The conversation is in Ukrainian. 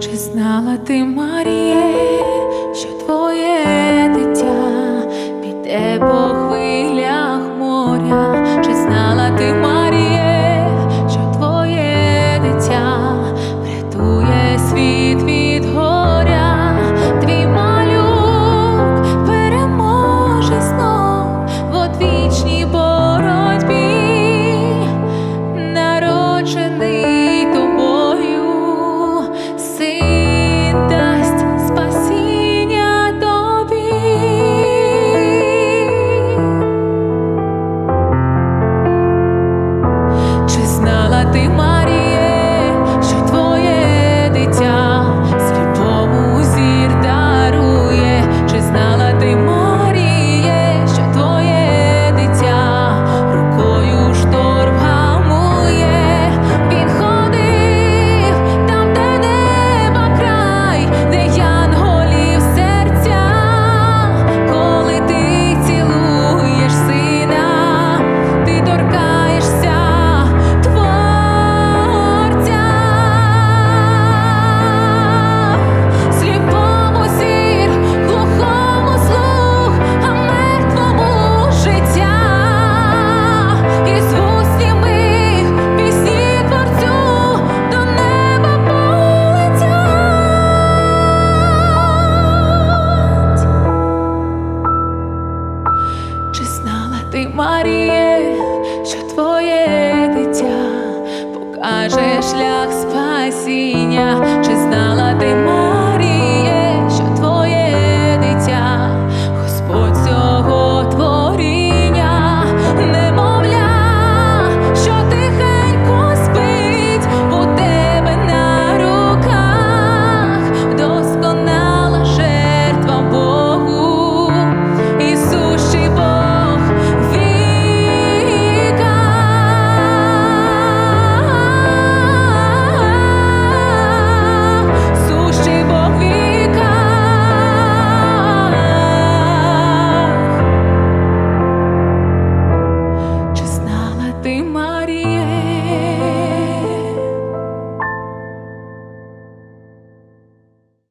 Чи знала ти, Маріє, що твоє yeah